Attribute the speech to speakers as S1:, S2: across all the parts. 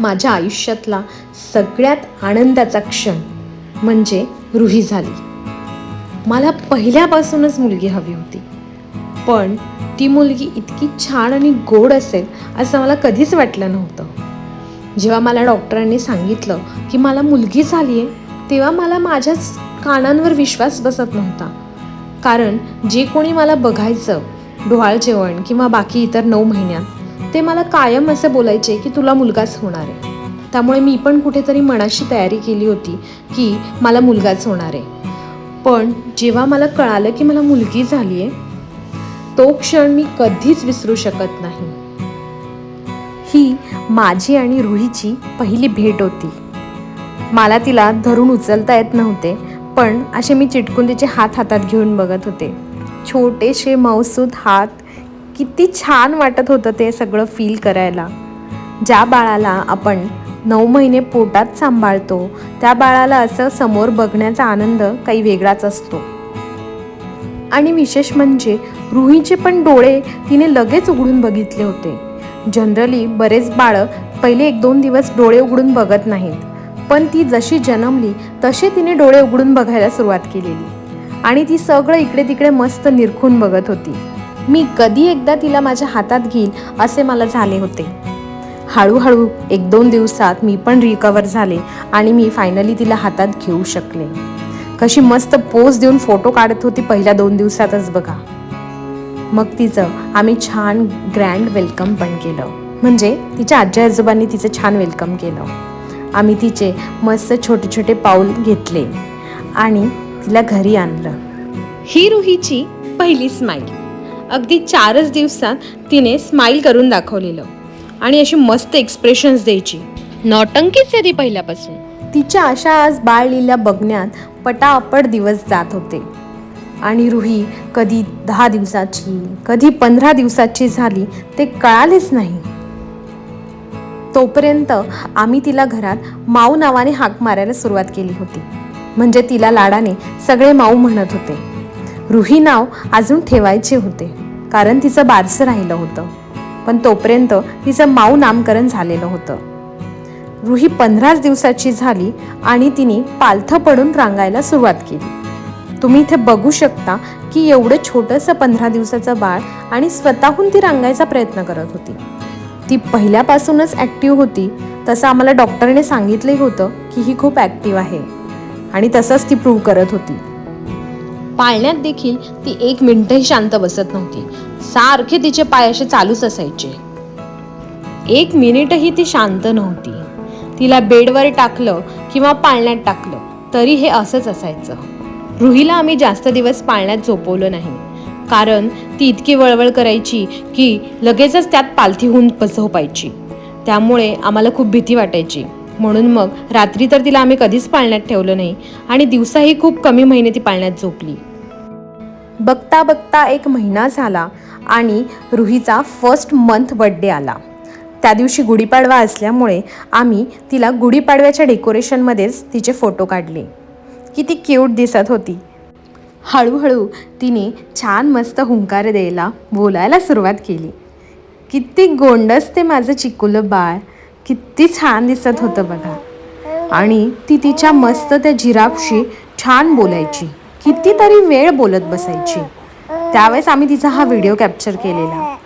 S1: माझ्या आयुष्यातला सगळ्यात आनंदाचा क्षण म्हणजे रुही झाली. मला पहिल्यापासूनच मुलगी हवी होती. पण ती मुलगी इतकी छान आणि गोड असेल असं मला कधीच वाटलं नव्हतं. जेव्हा मला डॉक्टरांनी सांगितलं की मला मुलगी झाली आहे तेव्हा मला माझ्याच कानांवर विश्वास बसत नव्हता. कारण जे कोणी मला बघायचं डोहाळ जेवण किंवा बाकी इतर नऊ महिन्यात ते मला कायम असं बोलायचे की तुला मुलगाच होणार आहे. त्यामुळे मी पण कुठेतरी मनाशी तयारी केली होती की मला मुलगाच होणार आहे. पण जेव्हा मला कळालं की मला मुलगी झाली आहे तो क्षण मी कधीच विसरू शकत नाही. ही माझी आणि रुहीची पहिली भेट होती. मला तिला धरून उचलता येत नव्हते पण असे मी चिटकून तिचे हात हातात घेऊन बघत होते. छोटेसे मौसूद हात किती छान वाटत होतं ते सगळं फील करायला. ज्या बाळाला आपण नऊ महिने पोटात सांभाळतो त्या बाळाला असं समोर बघण्याचा आनंद काही वेगळाच असतो. आणि विशेष म्हणजे रुहीचे पण डोळे तिने लगेच उघडून बघितले होते. जनरली बरेच बाळं पहिले एक दोन दिवस डोळे उघडून बघत नाहीत पण ती जशी जन्मली तसे तिने डोळे उघडून बघायला सुरुवात केलेली. आणि ती सगळं इकडे तिकडे मस्त निरखून बघत होती. मी कधी एकदा तिला माझ्या हातात घेईल असे मला झाले होते. हळूहळू एक दोन दिवसात मी पण रिकवर झाले आणि मी फायनली तिला हातात घेऊ शकले. कशी मस्त पोज देऊन फोटो काढत होती पहिल्या दोन दिवसातच बघा. मग तिचं आम्ही छान ग्रँड वेलकम पण केलं. म्हणजे तिच्या आजी आजोबांनी तिचं छान वेलकम केलं. आम्ही तिचे मस्त छोटे छोटे पाऊल घेतले आणि तिला घरी आणलं. ही रुहीची पहिली स्माईल अगदी चारच दिवसात तिने स्माईल करून दाखवलेलं. आणि अशी मस्त एक्सप्रेशन्स द्यायची. नॉटंकीच आहे ती पहिल्यापासून. तिच्या अशा आज बाळ लीला बघण्यात पटापट दिवस जात होते. आणि रुही कधी दहा दिवसाची कधी पंधरा दिवसाची झाली ते कळालेच नाही. तोपर्यंत आम्ही तिला घरात माऊ नावाने हाक मारायला सुरुवात केली होती. म्हणजे तिला लाडाने सगळे माऊ म्हणत होते. रुही नाव अजून ठेवायचे होते. कारण तिचं बारसं राहिलं होतं. पण तोपर्यंत तिचं माऊ नामकरण झालेलं होतं. रुही पंधराच दिवसाची झाली आणि तिने पालथं पडून रांगायला सुरुवात केली. तुम्ही इथे बघू शकता की एवढं छोटंसं पंधरा दिवसाचं बाळ आणि स्वतःहून ती रांगायचा प्रयत्न करत होती. ती पहिल्यापासूनच ॲक्टिव्ह होती. तसं आम्हाला डॉक्टरने सांगितलंही होतं की ही खूप ॲक्टिव्ह आहे. आणि तसंच ती प्रूव्ह करत होती. पाळण्यात देखील ती एक मिनिटही शांत बसत नव्हती. सारखे तिचे पाय असे चालूच असायचे. एक मिनिटही ती शांत नव्हती. तिला बेडवर टाकलं किंवा पाळण्यात टाकलं तरी हे असंच असायचं. रुहीला आम्ही जास्त दिवस पाळण्यात झोपवलं नाही. कारण ती इतकी वळवळ करायची की लगेचच त्यात पालथी होऊन झोपायची त्यामुळे आम्हाला खूप भीती वाटायची. म्हणून मग रात्री तर तिला आम्ही कधीच पाळण्यात ठेवलं नाही आणि दिवसाही खूप कमी महिने ती पाळण्यात झोपली. बघता बघता एक महिना झाला आणि रुहीचा फर्स्ट मंथ बड्डे आला. त्या दिवशी गुढीपाडवा असल्यामुळे आम्ही तिला गुढीपाडव्याच्या डेकोरेशनमध्येच तिचे फोटो काढले. किती क्यूट दिसत होती. हळूहळू तिने छान मस्त हुंकार द्यायला बोलायला सुरुवात केली. किती गोंडस ते माझं चिकुलं बाळ. किती छान दिसत होतं बघा. आणि ती तिच्या मस्त त्या जिराफशी छान बोलायची. कितीतरी वेळ बोलत बसायची. त्यावेळेस आम्ही तिचा हा व्हिडिओ कॅप्चर केलेला.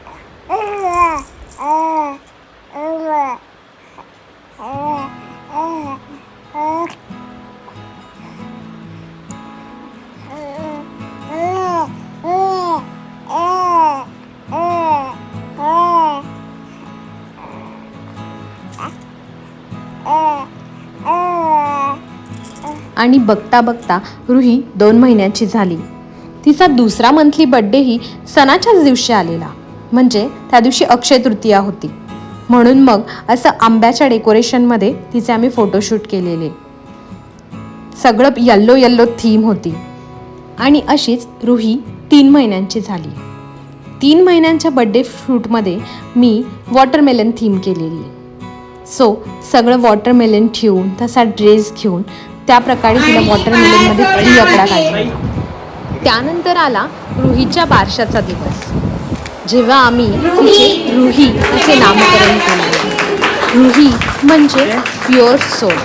S1: आणि बघता बघता रुही दोन महिन्याची झाली. तिचा दुसरा मंथली बड्डेही सणाच्याच दिवशी आलेला. म्हणजे त्या दिवशी अक्षय तृतीया होती. म्हणून मग असं आंब्याच्या डेकोरेशनमध्ये तिचे आम्ही फोटोशूट केलेले. सगळं यल्लो यल्लो थीम होती. आणि अशीच रुही तीन महिन्यांची झाली. तीन महिन्यांच्या बड्डे शूटमध्ये मी वॉटरमेलन थीम केलेली. सो सगळं वॉटरमेलन ठेवून तसा ड्रेस घेऊन त्या प्रकारे तिला वॉटरमेलनमध्ये थ्री आकडा काढला त्यानंतर आला रुहीच्या बारशाचा दिवस. जेव्हा आम्ही तिचे रुही असे नामकरण केले. रुही म्हणजे प्युअर सोल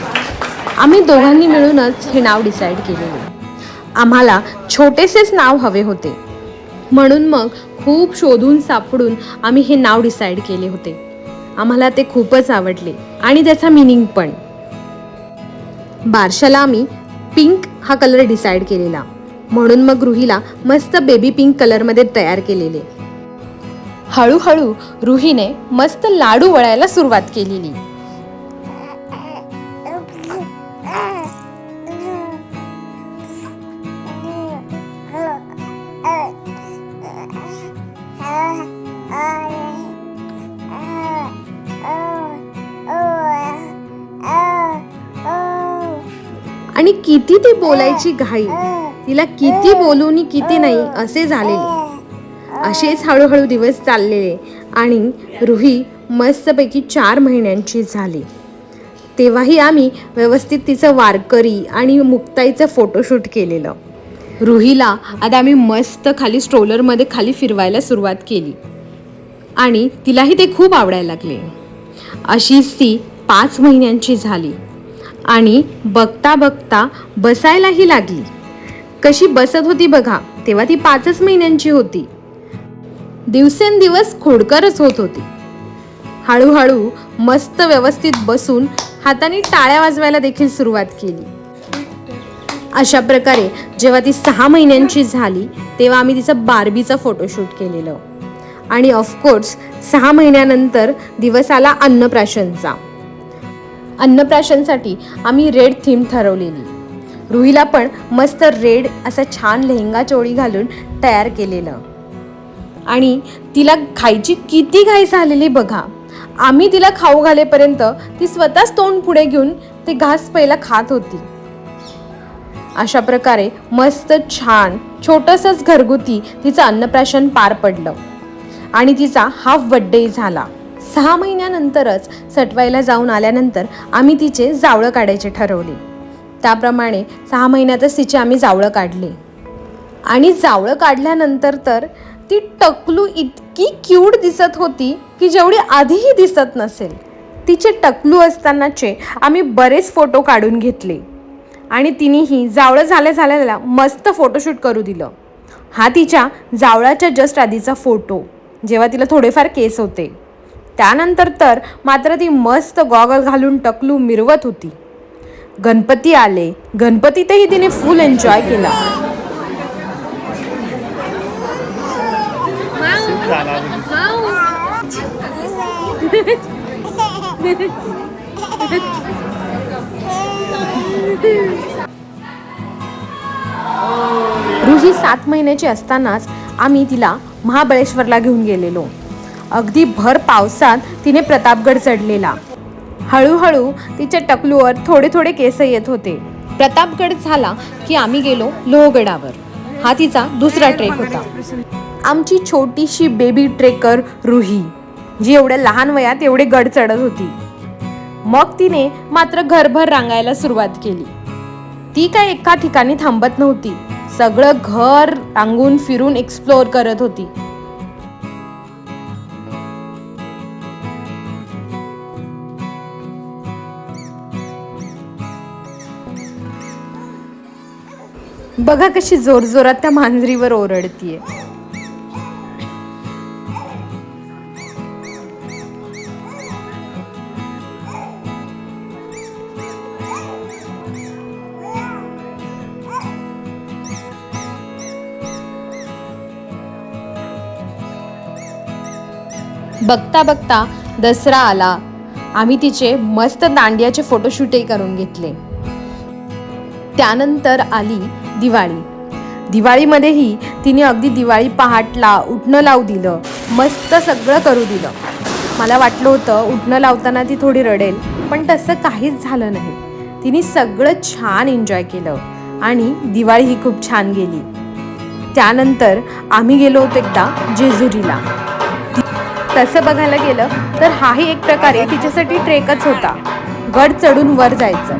S1: आम्ही दोघांनी मिळूनच हे नाव डिसाईड केलेले. आम्हाला छोटेसेच नाव हवे होते. म्हणून मग खूप शोधून सापडून आम्ही हे नाव डिसाईड केले होते. आम्हाला ते खूपच आवडले आणि त्याचा मिनिंग पण. बारशाला आम्ही पिंक हा कलर डिसाईड केलेला. म्हणून मग रुहीला मस्त बेबी पिंक कलरमध्ये तयार केलेले. हळूहळू रुहीने मस्त लाडू वळायला सुरुवात केलेली. किती ती बोलायची घाई. तिला किती बोलू नि किती नाही असे झालेले. असेच हळूहळू दिवस चाललेले आणि रुही मस्तपैकी चार महिन्यांची झाली. तेव्हाही आम्ही व्यवस्थित तिचं वारकरी आणि मुक्ताईचं फोटोशूट केलेलं. रुहीला आता आम्ही मस्त खाली स्ट्रोलरमध्ये खाली फिरवायला सुरुवात केली. आणि तिलाही ते खूप आवडायला लागले. अशीच ती पाच महिन्यांची झाली. आणि बघता बघता बसायलाही लागली. कशी बसत होती बघा तेव्हा ती पाचच महिन्यांची होती. दिवसेंदिवस खोडकरच होत होती. हळूहळू मस्त व्यवस्थित बसून हाताने टाळ्या वाजवायला देखील सुरुवात केली. अशा प्रकारे जेव्हा ती सहा महिन्यांची झाली तेव्हा आम्ही तिचं बार्बीचा फोटोशूट केलेलं. आणि ऑफकोर्स सहा महिन्यानंतर दिवस आला अन्नप्राशनचा. अन्नप्राशनसाठी आम्ही रेड थीम ठरवलेली. रुहीला पण मस्त रेड असा छान लेहंगा चोळी घालून तयार केलेलं. आणि तिला खायची किती घाई झालेली बघा. आम्ही तिला खाऊ घालेपर्यंत ती स्वतःच तोंड पुढे घेऊन ते घास पहिला खात होती. अशा प्रकारे मस्त छान छोटंसंच घरगुती तिचं अन्नप्राशन पार पडलं. आणि तिचा हाफ बड्डे झाला. सहा महिन्यानंतरच सटवायला जाऊन आल्यानंतर आम्ही तिचे जावळं काढायचे ठरवले. त्याप्रमाणे सहा महिन्यातच तिचे आम्ही जावळं काढले. आणि जावळं काढल्यानंतर तर ती टकलू इतकी क्यूट दिसत होती की जेवढी आधीही दिसत नसेल. तिचे टकलू असतानाचे आम्ही बरेच फोटो काढून घेतले. आणि तिनेही जावळं झाल्या झाल्याला मस्त फोटोशूट करू दिलं. हा तिच्या जावळाच्या जस्ट आधीचा फोटो जेव्हा तिला थोडेफार केस होते. त्यानंतर तर मात्र ती मस्त गॉगल घालून टकलू मिरवत होती. गणपती आले. गणपतीतही तिने फुल एन्जॉय केला. रुही सात महिन्याची असतानाच आम्ही तिला महाबळेश्वरला घेऊन गेलेलो. अगदी भर पावसात तिने प्रतापगड चढलेला. हळूहळू तिच्या टकलूवर थोडे थोडे केस येत होते. प्रतापगड झाला की आम्ही गेलो लोहगडावर. हा तिचा दुसरा ट्रेक होता. आमची छोटीशी बेबी ट्रेकर रुही जी एवढ्या लहान वयात एवढे गड चढत होती. मग तिने मात्र घरभर रांगायला सुरुवात केली. ती काय एका ठिकाणी थांबत नव्हती. सगळं घर रांगून फिरून एक्सप्लोअर करत होती. बघा कशी जोरजोरात त्या मांजरीवर ओरडतीये. बघता बघता दसरा आला. आम्ही तिचे मस्त दांडियाचे फोटोशूटही करून घेतले. त्यानंतर आली दिवाळी. दिवाळीमध्येही तिने अगदी दिवाळी पहाटला उठणं लावू दिलं. मस्त सगळं करू दिलं. मला वाटलं होतं उठणं लावताना ती थोडी रडेल पण तसं काहीच झालं नाही. तिने सगळं छान एन्जॉय केलं आणि दिवाळी ही खूप छान गेली. त्यानंतर आम्ही गेलो होतो एकदा जेजुरीला. तसं बघायला गेलं तर हाही एक प्रकारे तिच्यासाठी ट्रेकच होता. गड चढून वर जायचं.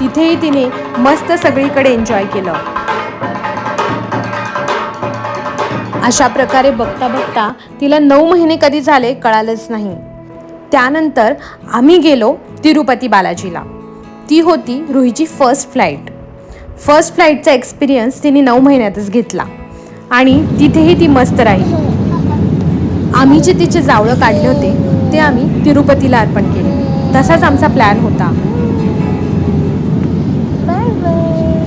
S1: तिथेही तिने मस्त सगळीकडे एन्जॉय केलं. अशा प्रकारे बघता बघता तिला नऊ महिने कधी झाले कळालंच नाही. त्यानंतर आम्ही गेलो तिरुपती बालाजीला. ती होती रुहीची फर्स्ट फ्लाईट फर्स्ट फ्लाईटचा एक्सपिरियन्स तिने नऊ महिन्यातच घेतला. आणि तिथेही ती मस्त राहिली. आम्ही जे तिचे जावळं काढले होते ते आम्ही तिरुपतीला अर्पण केले. तसाच आमचा प्लॅन होता.
S2: Bye bye.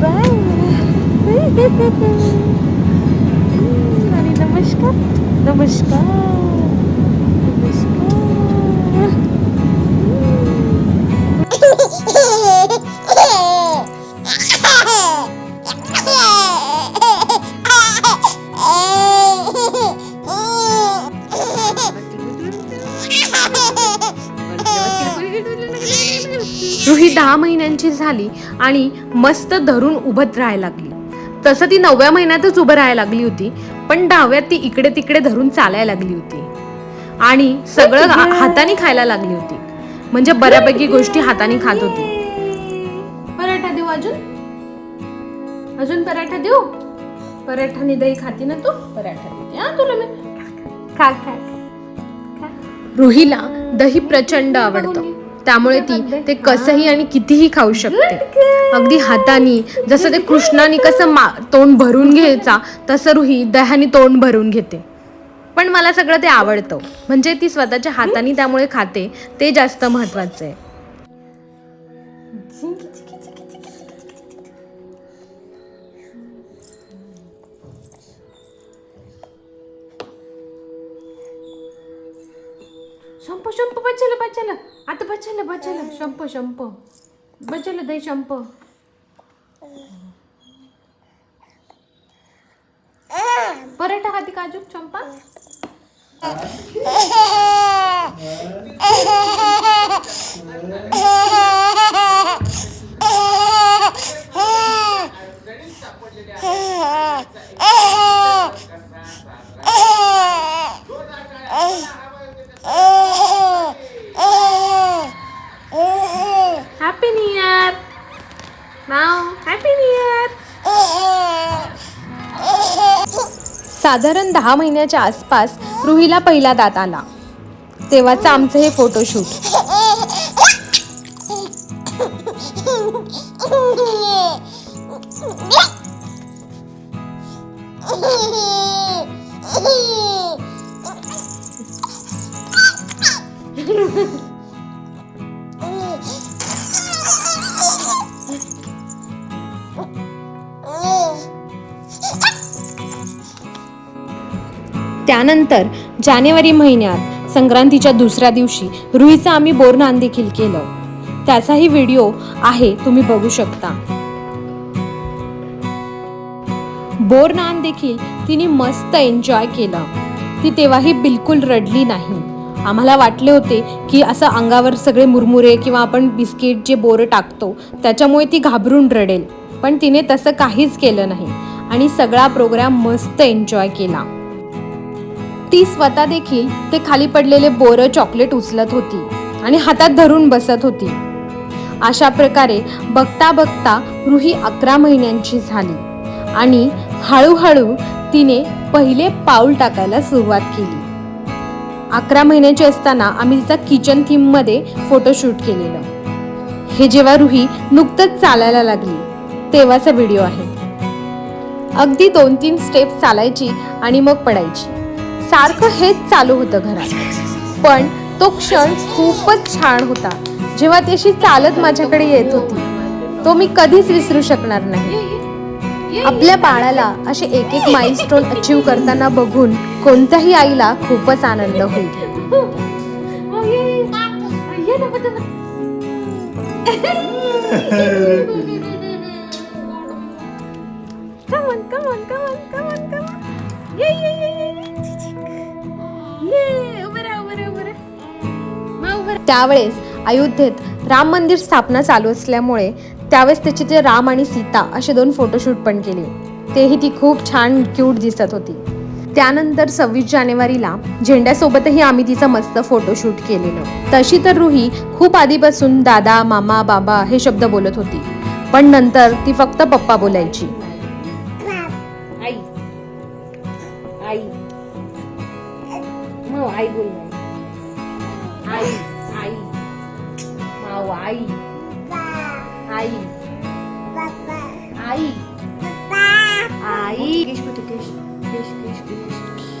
S2: बाय. आणि नमस्कार. नमस्कार.
S1: झाली आणि मस्त धरून उभत राहायला लागली. तसं ती नवव्या महिन्यातच उभं राहायला लागली होती पण दहाव्यात ती इकडे तिकडे धरून चालायला लागली होती. आणि सगळं हाताने खायला लागली होती. म्हणजे बऱ्यापैकी गोष्टी हाताने खात होती. पराठा देऊ अजून? अजून पराठा देऊ? पराठाने दही खाती ना तू? पराठा देते. तुला मी.
S2: खा खा
S1: रुहीला दही प्रचंड आवडतं. त्यामुळे ती ते कसंही आणि कितीही खाऊ शकते. अगदी हाताने जसं ते कृष्णाने कसं मा तोंड भरून घ्यायचा तसं रुही दह्याने तोंड भरून घेते. पण मला सगळं ते आवडतं. म्हणजे ती स्वतःच्या हाताने त्यामुळे खाते ते जास्त महत्वाचं आहे. शंप शंप बचल बचल. आता बचल बचल. शंप शंप. बचल दही शंप. पराठा खाती काजू चंपा Oh साधारण दहा महिन्याच्या आसपास रुहीला पहिला दात आला. तेव्हाचं आमचं हे फोटोशूट त्यानंतर जानेवारी महिन्यात संक्रांतीच्या दुसऱ्या दिवशी रुईचं आम्ही बोरनान देखील केलं. त्याचाही व्हिडिओ आहे तुम्ही बघू शकता. बोरनान देखील तिने मस्त एन्जॉय केलं. ती तेव्हाही बिलकुल रडली नाही. आम्हाला वाटले होते की असं अंगावर सगळे मुरमुरे किंवा आपण बिस्किट जे बोरं टाकतो त्याच्यामुळे ती घाबरून रडेल. पण तिने तसं काहीच केलं नाही. आणि सगळा प्रोग्राम मस्त एन्जॉय केला. ती स्वतः देखील ते खाली पडलेले बोरं चॉकलेट उचलत होती आणि हातात धरून बसत होती. अशा प्रकारे बघता बघता रुही अकरा महिन्यांची झाली आणि हळूहळू तिने पहिले पाऊल टाकायला सुरुवात केली. अकरा महिन्याची असताना आम्ही तिचा किचन थीममध्ये फोटोशूट केलेलं. हे जेव्हा रुही नुकतंच चालायला लागली तेव्हाचा व्हिडिओ आहे. अगदी दोन तीन स्टेप चालायची आणि मग पडायची. सारखं हेच चालू होतं घरात. पण तो क्षण खूपच छान होता जेव्हा ती अशी चालत माझ्याकडे येत होती. तो मी कधीच विसरू शकणार नाही. आपल्या बाळाला असे एक एक माइलस्टोन अचीव करताना बघून कोणत्याही आईला खूपच आनंद होईल.
S2: Come on, come on, come on, come on, come on. Yeah, yeah, yeah, yeah,
S1: त्यावेळेस अयोध्येत राम मंदिर स्थापना चालू असल्यामुळे त्यावेळेस त्याचे ते राम आणि सीता असे दोन फोटोशूट पण केले. तेही ती खूप छान क्यूट दिसत होती. त्यानंतर सव्वीस जानेवारीला झेंड्यासोबतही आम्ही तिचं मस्त फोटोशूट केलेलं. तशी तर रुही खूप आधीपासून दादा मामा बाबा हे शब्द बोलत होती. पण नंतर ती फक्त पप्पा बोलायची.
S2: आई मग आई बोल आई आई माऊ आई आई आई आई
S3: केश कुठे केश केश केश केश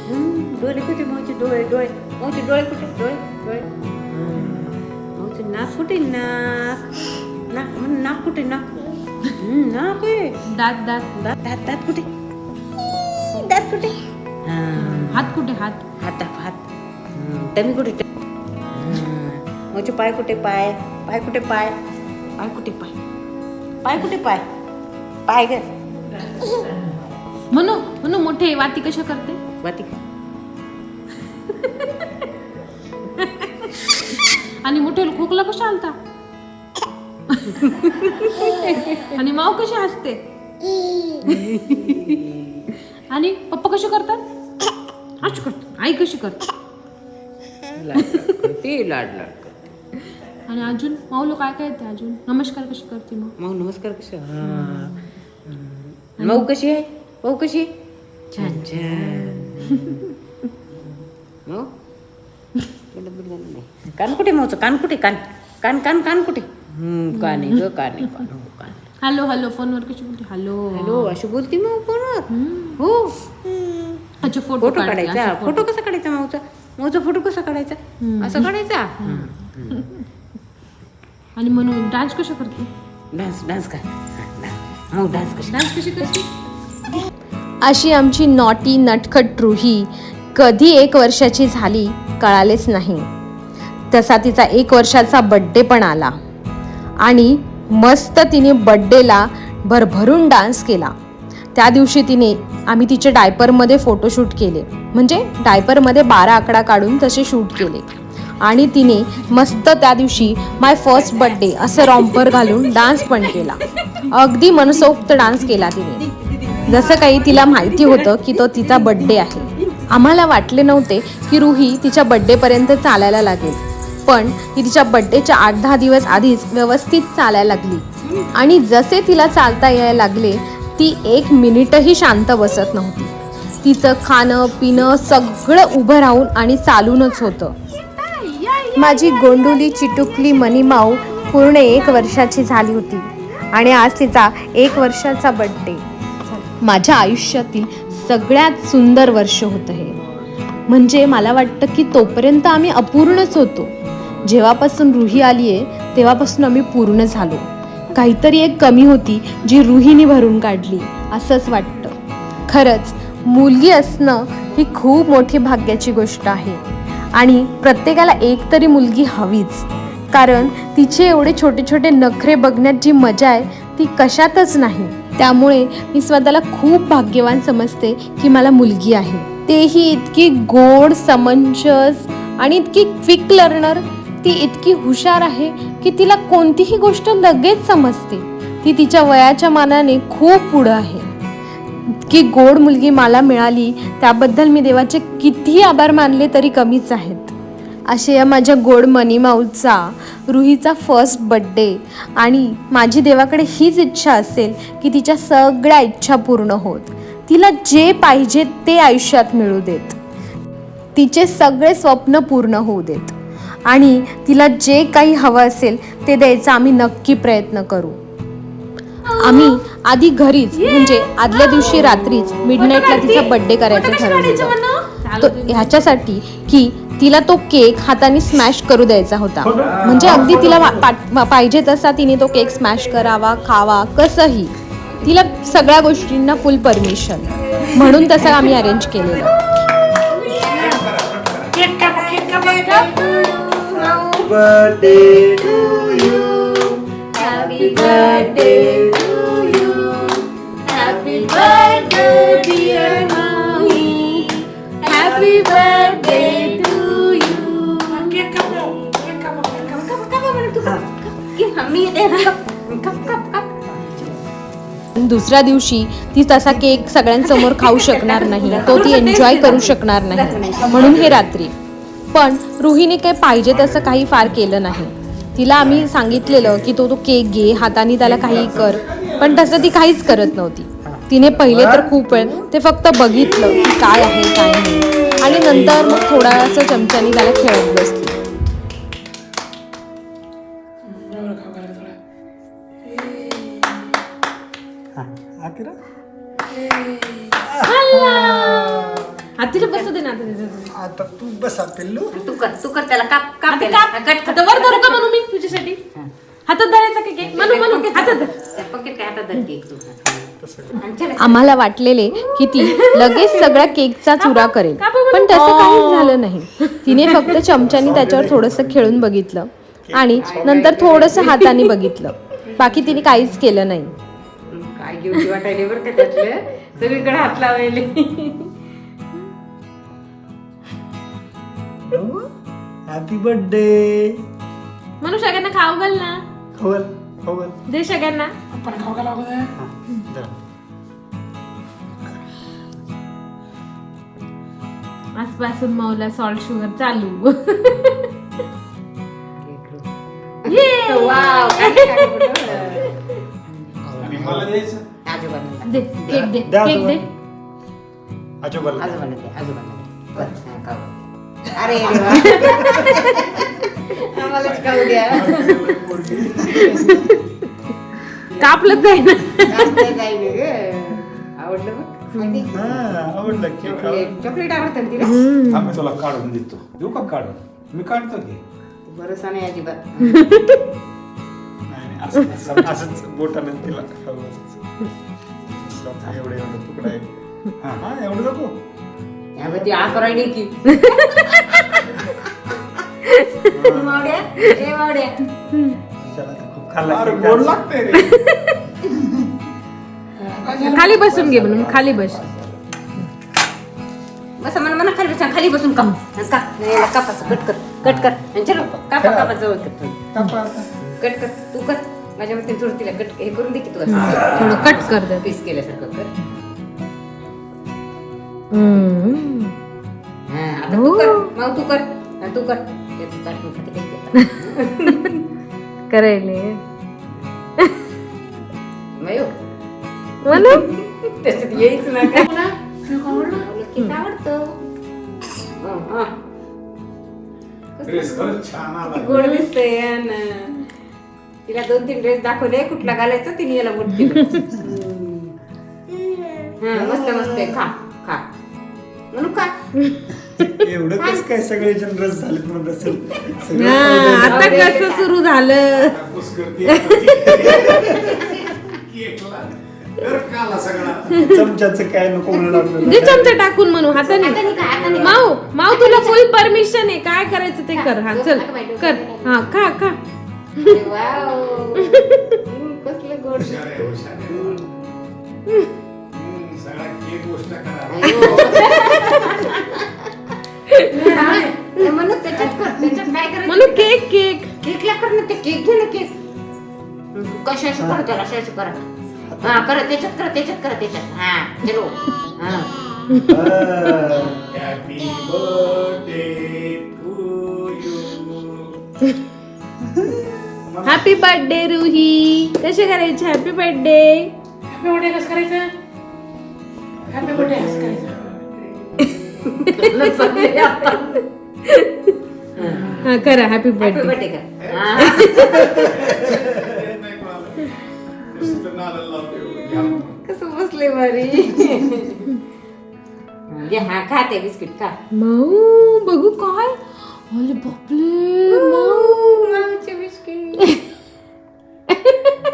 S3: हम्म, डोळे कुठे मावचे डोळे डोळे मावचे डोळे कुठे डोळे डोळे मावचे नाक कुठे नाक नाक म्हण, नाक कुठे नाक हम्म, नाक आहे
S2: दात दात
S3: दात दात दात कुठे दात कुठे हा,
S2: हात कुठे हात
S3: हात दाखव हात हम्म, टमी कुठे मावचे पाय कुठे पाय? पाय कुठे पाय? पाय कुठे पाय? पाय कुठे पाय? पाय ग
S2: म्हणू म्हणू मोठे वाती कशा करते?
S3: वाटी
S2: आणि मोठे खोकला कशा आलता? आणि माऊ कशी हसते? आणि पप्पा कशी करतात? अशी करतात. आई कशी करते
S3: लाड लाड करते लाड लाड करते.
S2: आणि अजून माऊला काय काय येते अजून? नमस्कार कशी करते मग?
S3: मग नमस्कार कसे मऊ कशी आहे? मऊ कशी आहे? छान. छान मऊ? नाही. कान कुठे मऊचं? कान कुठे? कान कान कान कान कुठे? हम्म, कान आहे ग कान आहे कान हो, कान
S2: हॅलो हॅलो फोनवर कशी बोलते? हॅलो.
S3: हॅलो अशी बोलती मग फोनवर? हो.
S2: अच्छा फोटो
S3: फोटो काढायचा
S2: असा
S3: फोटो कसा काढायचा माऊचा? माऊचा फोटो कसा काढायचा? असं काढायचा?
S2: आणि म्हणून डान्स कशा करते?
S3: डान्स डान्स कर. मऊ डान्स. कशी?
S2: डान्स कशी करते?
S1: अशी आमची नॉटी नटखट रुही कधी एक वर्षाची झाली कळालेच नाही. तसा तिचा एक वर्षाचा बड्डे पण आला. आणि मस्त तिने बड्डेला भरभरून डान्स केला. त्या दिवशी तिने आम्ही तिचे डायपरमध्ये फोटोशूट केले. म्हणजे डायपरमध्ये बारा आकडा काढून तसे शूट केले. आणि तिने मस्त त्या दिवशी माय फर्स्ट बड्डे असं रॉम्पर घालून डान्स पण केला. अगदी मनसोक्त डान्स केला तिने. जसं काही तिला माहिती होतं की तो तिचा बड्डे आहे. आम्हाला वाटले नव्हते की रुही तिच्या बड्डेपर्यंत चालायला लागेल. पण ती तिच्या बड्डेच्या आठ दहा दिवस आधीच व्यवस्थित चालायला लागली. आणि जसे तिला चालता यायला लागले ती एक मिनिटही शांत बसत नव्हती. तिचं खाणं पिणं सगळं उभं राहून आणि चालूनच होतं. माझी गोंडुली चिटुकली मनीमाऊ पूर्ण एक वर्षाची झाली होती आणि आज तिचा एक वर्षाचा बड्डे माझ्या आयुष्यातील सगळ्यात सुंदर वर्ष होतं हे. म्हणजे मला वाटतं की तोपर्यंत आम्ही अपूर्णच होतो. जेव्हापासून रुही आली आहे तेव्हापासून आम्ही पूर्ण झालो. काहीतरी एक कमी होती जी रुहीने भरून काढली असंच वाटतं. खरंच मुलगी असणं ही खूप मोठी भाग्याची गोष्ट आहे. आणि प्रत्येकाला एक तरी मुलगी हवीच. कारण तिचे एवढे छोटे छोटे नखरे बघण्यात जी मजा आहे ती कशातच नाही. त्यामुळे मी स्वतःला खूप भाग्यवान समजते की मला मुलगी आहे. तेही इतकी गोड समंजस आणि इतकी क्विक लर्नर ती इतकी हुशार आहे की तिला कोणतीही गोष्ट लगेच समजते. ती तिच्या वयाच्या मानाने खूप पुढं आहे. इतकी गोड मुलगी मला मिळाली त्याबद्दल मी देवाचे कितीही आभार मानले तरी कमीच आहेत. असे या माझ्या गोड मनीमाऊचा रुहीचा फर्स्ट बड्डे आणि माझी देवाकडे हीच इच्छा असेल की तिच्या सगळ्या इच्छा पूर्ण होत. तिला जे पाहिजे ते आयुष्यात मिळू देत. तिचे सगळे स्वप्न पूर्ण होऊ देत. आणि तिला जे काही हवं असेल ते द्यायचा आम्ही नक्की प्रयत्न करू. आम्ही आधी घरीच म्हणजे आदल्या दिवशी रात्रीच मिडनाईटला तिचा बड्डे करायचं ठरवलेलं तो ह्याच्यासाठी की तिला तो केक हाताने स्मॅश करू द्यायचा होता. म्हणजे अगदी तिला पाहिजे तसा तिने तो केक स्मॅश करावा खावा कसंही. तिला सगळ्या गोष्टींना फुल परमिशन म्हणून तसं आम्ही अरेंज केलेलं.
S4: Birthday to you. Happy birthday to you. Happy birthday, dear mommy. Happy birthday to you.
S1: दुसऱ्या दिवशी ती तसा केक सगळ्यांसमोर खाऊ शकणार नाही तो ती एन्जॉय करू शकणार नाही म्हणून हे रात्री पण रुहीने काही पाहिजे तसं काही फार केलं नाही. तिला आम्ही सांगितलेलं की तो तो केक घे हाताने त्याला काही कर. पण तसं ती काहीच करत नव्हती. तिने पहिले तर खूप वेळ ते फक्त बघितलं की काय आहे काय नाही. आणि नंतर मग थोडासा चमच्याने त्याला खेळत बसली.
S5: हा आकिरा
S2: हातीला बसू दे ना आता
S5: तू बसा पिल्लू.
S3: तू कर तू कर त्याला काप काप त्याला.
S2: काप.
S3: हा, कट
S2: आता वर धरू का म्हणू मी तुझ्यासाठी? हातात धरायचा का केक? म्हणू म्हणू हातात धर.
S3: पकेट काय हातात धर केक तू. आणि चला,
S1: आम्हाला वाटलेले की ती लगेच सगळ्या केकचा चुरा करेल. पण तसं काहीच झालं नाही. तिने फक्त चमच्यानी त्याच्यावर थोडंसं खेळून बघितलं. आणि नंतर थोडंसं हाताने बघितलं. बाकी तिने काहीच केलं नाही.
S3: काय घेऊन वाटायले बरं का त्यातलं? सगळीकडे हात लावायले.
S5: हॅपी बर्थडे
S2: म्हणू सगळ्यांना खाऊ घाल ना.
S5: खबर खबर
S2: दे सगळ्यांना. आजपासून माऊला सॉल्ट शुगर चालू.
S3: वाव
S6: आणि मला द्यायचं?
S3: आजोबांना.
S2: दे केक दे
S5: द्या
S2: केक दे.
S5: आजोबाला.
S3: आजोबांना दे आजोबांना दे. बस, हा, खाऊ. अरे. आम्हालाच खाऊ द्या.
S2: कापलं जाईना
S3: काय जाईल ग. आवडलं बघ. माहिती?
S5: हा आवडलं केक
S3: चॉकलेट. चॉकलेट आवडतं तिला?
S6: तुला काढून देतो. देऊ का काढून? मी काढतो की.
S3: भरोसा नाही अजिबात.
S5: नाही, असं- असं- असंच बोटाने तिला खाऊ एवढं एवढं तुकडा आहे. हा हा एवढं नको.
S3: की. मावड्या ए मावड्या.
S5: खूप खाल्ला
S6: अरे गोड
S2: खाली बसून घे म्हणून खाली बस.
S3: बस म्हणा म्हणा खाली बसा खाली बसून काप. का? नाही याला कापाचं कट कर कट कर. आणि चलो कापा कापा जवळ कर. कट कर तू कर. माझ्या मते थोडं तिला कट हे करून दे की तू
S2: थोडं कट कर दे
S3: पीस केल्यासारखं कर. हा आता तू कर मग तू कर हा, तू कर त्याचं चाटून खाते काही आता.
S2: करायले
S3: मयो
S2: म्हणू
S3: त्याच्यात येईच ना काय किती आवडतं हा, हा.
S6: ड्रेस खरंच छान आला
S3: गोड दिसतंय आणि तिला दोन तीन ड्रेस दाखवले कुठला घालायचा तिने याला बोट केलं हा मस्त मस्त आहे खा म्हणून
S5: एवढं कसं काय सगळे जण रस झाले म्हणून
S2: हा, आता कसं सुरू झालं?
S6: कुस करते केकला तर काला सगळा.
S5: चमच्याचं काय नको
S2: दे चमचा टाकून म्हणू हाताने. माऊ माऊ तुला फुल परमिशन आहे. काय करायचं ते कर. हा चल कर. हा खा खा.
S3: अरे वाव. हम्म, कसलं गोड.
S6: हुशार आहे, हुशार आहे. गोष्ट करा.
S3: म्हणून त्याच्यात कर त्याच्यात काय करायचं?
S2: म्हणू केक केक.
S3: केकला कर ना ते केक घे ना केक. कशाशी करा त्याला कशाशी करा. हा करा त्याच्यात करा त्याच्यात करा त्याच्यात. हा चलो हा.
S6: Happy birthday to you
S2: happy birthday Ruhi कसे करायचे? हॅपी बर्थडे करा हॅपी बर्थडे
S3: बर्थडे कर हा.
S6: नुसतं नादाला लावतोय. घ्या.
S3: कसं बसले भारी घे हा खा ते बिस्किट खा.
S2: माऊ बघू काय? अरे बापले माऊ
S3: माऊचे बिस्किट.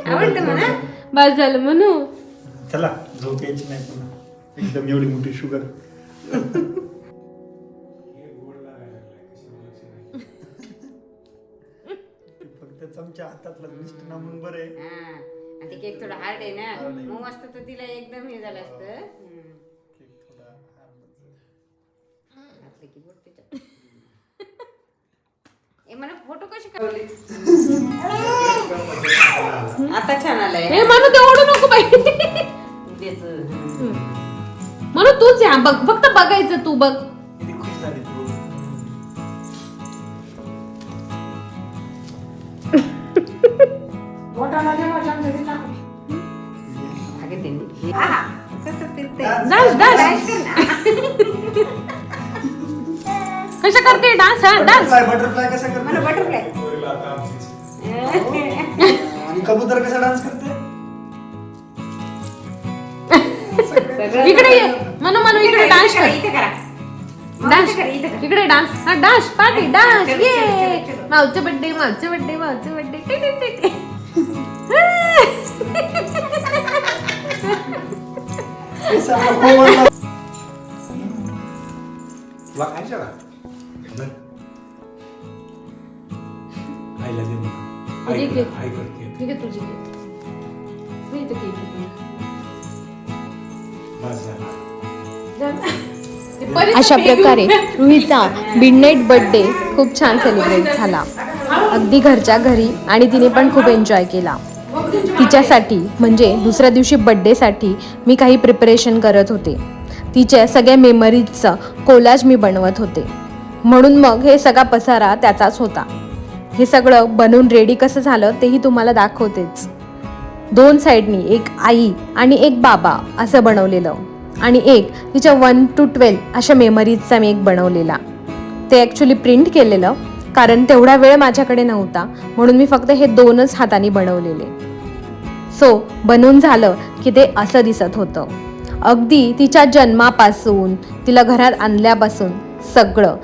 S3: आवडलं म्हणा.
S2: बस झालं म्हणू.
S5: चला झोप यायची नाही पुन्हा. एकदम एवढी मोठी शुगर फक्त चमच्या हातातला ना म्हणून बरं आहे.
S3: हा आणि ते केक थोडा हार्ड आहे ना. मग मस्त तर तिला एकदम हे झालं असतं. हम्म. घातलं की बोट त्याच्यात. ए मला फोटो कशी काढली आता छान आलाय.
S2: हे म्हणू ते ओढू नको बाई.
S3: उद्याच
S2: म्हणू तूच या. बघ फक्त बघायचं तू बघ.
S5: किती खुश झाली तू.
S3: अगं त्यांनी आहा, कसं फिरतंय.
S2: डान्स डान्स कशा करते डान्स? हा डान्स.
S5: बटरफ्लाय बटरफ्लाय कसा करतो?
S3: मला बटरफ्लाय
S6: पोरीला आता आमचीच.
S5: ती कबूतर कसा डान्स करते?
S2: इकडे ये मनू मनू इकडे डान्स कर
S3: इथे करा
S2: डान्स
S3: इथे करा, इथे करा.
S2: इकडे डान्स हा डान्स पार्टी डान्स
S3: चलो,
S2: ये
S3: चलो, चलो, चलो.
S2: मावचे बड्डे मावचे बड्डे मावचे बड्डे टे, टे, टे, टे.
S5: पैसा आपला खूप वाढला.
S6: तुला खायचं का बरं. आईला दे मग. आई
S2: आहे.
S6: कर- आई करते
S2: ठीक आहे तुझी घे. इथे केक
S1: अशा प्रकारे रुहीचा मिडनाईट बर्थडे खूप छान सेलिब्रेट झाला. अगदी घरच्या घरी आणि तिने पण खूप एन्जॉय केला. तिच्यासाठी म्हणजे दुसऱ्या दिवशी बड्डेसाठी मी काही प्रिपरेशन करत होते. तिच्या सगळ्या मेमरीजचं कोलाज मी बनवत होते. म्हणून मग हे सगळा पसारा त्याचाच होता. हे सगळं बनवून रेडी कसं झालं तेही तुम्हाला दाखवतेच. दोन साईडनी एक आई आणि एक बाबा असं बनवलेलं. आणि एक तिच्या वन टू ट्वेल्व अशा मेमरीजचा मी एक बनवलेला. ते ॲक्च्युली प्रिंट केलेलं कारण तेवढा वेळ माझ्याकडे नव्हता म्हणून मी फक्त हे दोनच हाताने बनवलेले. सो बनवून झालं की ते असं दिसत होतं. अगदी तिच्या जन्मापासून तिला घरात आणल्यापासून सगळं.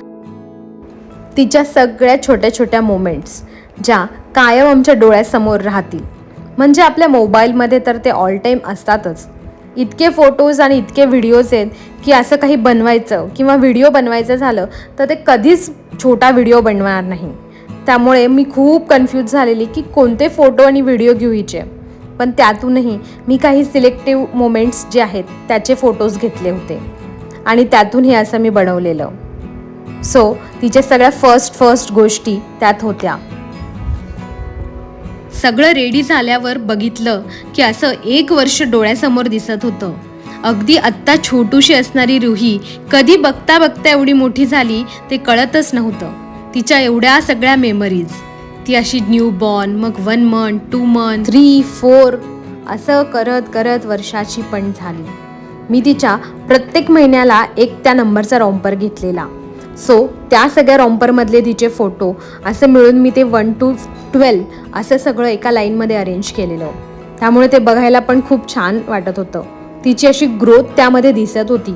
S1: तिच्या सगळ्या छोट्या छोट्या मोमेंट्स ज्या कायम आमच्या डोळ्यासमोर राहतील. म्हणजे आपल्या मोबाईलमध्ये तर ते ऑल टाईम असतातच. इतके फोटोज आणि इतके व्हिडिओज आहेत की असं काही बनवायचं किंवा व्हिडिओ बनवायचं झालं तर ते कधीच छोटा व्हिडिओ बनवणार नाही. त्यामुळे मी खूप कन्फ्यूज झालेली की कोणते फोटो आणि व्हिडिओ घेऊ पण त्यातूनही मी काही सिलेक्टिव्ह मोमेंट्स जे आहेत त्याचे फोटोज घेतले होते. आणि त्यातून हे असं मी बनवलेलं. सो तिच्या सगळ्या फर्स्ट फर्स्ट गोष्टी त्यात होत्या. सगळं रेडी झाल्यावर बघितलं की असं एक वर्ष डोळ्यासमोर दिसत होतं. अगदी आत्ता छोटूशी असणारी रुही कधी बघता बघता एवढी मोठी झाली ते कळतच नव्हतं. तिच्या एवढ्या सगळ्या मेमरीज ती अशी न्यू बॉर्न मग one month two month three four असं करत करत वर्षाची पण झाली. मी तिच्या प्रत्येक महिन्याला एक त्या नंबरचा रॉम्पर घेतलेला. सो त्या सगळ्या रॉम्परमधले तिचे फोटो असं मिळून मी ते वन टू ट्वेल्व असं सगळं एका लाईनमध्ये अरेंज केलेलं. त्यामुळे ते बघायला पण खूप छान वाटत होतं. तिची अशी ग्रोथ त्यामध्ये दिसत होती.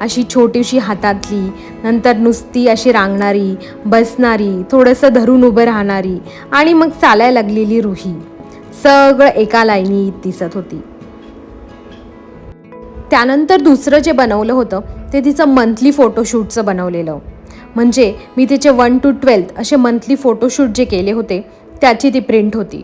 S1: अशी छोटीशी हातातली नंतर नुसती अशी रांगणारी बसणारी थोडंसं धरून उभं राहणारी आणि मग चालायला लागलेली रुही. सगळं एका लाईनीत दिसत होती. त्यानंतर दुसरं जे बनवलं होतं ते तिचं मंथली फोटोशूटचं बनवलेलं. म्हणजे मी तिचे वन टू ट्वेल्थ असे मंथली फोटोशूट जे केले होते त्याची ती प्रिंट होती.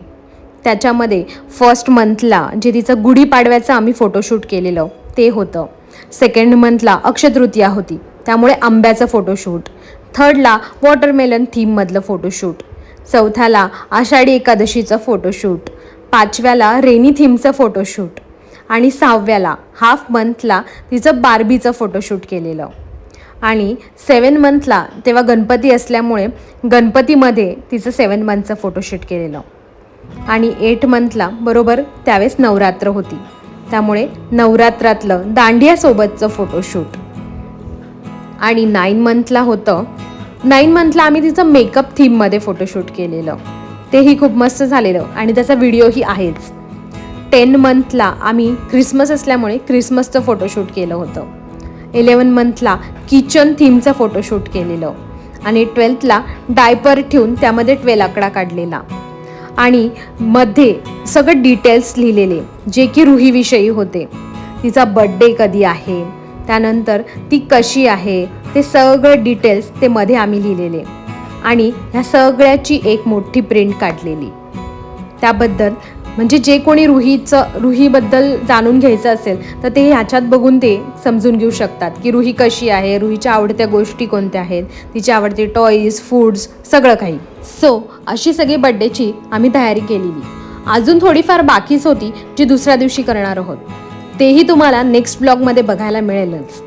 S1: त्याच्यामध्ये फर्स्ट मंथला जे तिचं गुढीपाडव्याचं आम्ही फोटोशूट केलेलं ते होतं. सेकंड मंथला अक्षतृतीया होती त्यामुळे आंब्याचं फोटोशूट थर्डला वॉटरमेलन थीममधलं फोटोशूट चौथ्याला आषाढी एकादशीचं फोटोशूट पाचव्याला रेनी थीमचं फोटोशूट आणि सहाव्याला हाफ मंथला तिचं बार्बीचं फोटोशूट केलेलं. आणि सेवन मंथला तेव्हा गणपती असल्यामुळे गणपतीमध्ये तिचं सेवन मंथचं फोटोशूट केलेलं. आणि एट मंथला बरोबर त्यावेळेस नवरात्र होती. त्यामुळे नवरात्रातलं दांडियासोबतचं फोटोशूट आणि नाईन मंथला होतं. नाईन मंथला आम्ही तिचं मेकअप थीममध्ये फोटोशूट केलेलं. तेही खूप मस्त झालेलं आणि त्याचा व्हिडिओही आहेच. टेन मंथला आम्ही क्रिसमस असल्यामुळे क्रिसमसचं फोटोशूट केलं होतं. इलेवन मंथला किचन थीमचं फोटोशूट केलेलं. आणि ट्वेल्थला डायपर ठेवून त्यामध्ये ट्वेल आकडा काढलेला. आणि मध्ये सगळं डिटेल्स लिहिलेले जे की रुहीविषयी होते. तिचा बड्डे कधी आहे त्यानंतर ती कशी आहे ते सगळं डिटेल्स ते मध्ये आम्ही लिहिलेले. आणि ह्या सगळ्याची एक मोठी प्रिंट काढलेली. त्याबद्दल म्हणजे जे कोणी रुहीचं रुहीबद्दल जाणून घ्यायचं असेल तर ते ह्याच्यात बघून ते समजून घेऊ शकतात की रुही कशी आहे रुहीच्या आवडत्या गोष्टी कोणत्या आहेत तिची आवडते टॉईज फूड्स सगळं काही. सो अशी सगळी बड्डेची आम्ही तयारी केलेली. अजून थोडीफार बाकीच होती जी दुसऱ्या दिवशी करणार आहोत. तेही तुम्हाला नेक्स्ट ब्लॉगमध्ये बघायला मिळेलच.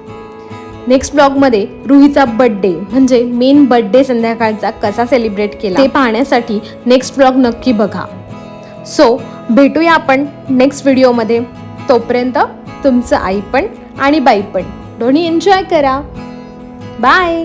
S1: नेक्स्ट ब्लॉगमध्ये रुहीचा बड्डे म्हणजे मेन बड्डे संध्याकाळचा कसा सेलिब्रेट केला ते पाहण्यासाठी नेक्स्ट ब्लॉग नक्की बघा. सो भेटूया आपण नेक्स्ट व्हिडिओमध्ये तोपर्यंत तुमचं आई पण आणि बाई पण. दोन्ही एन्जॉय करा. बाय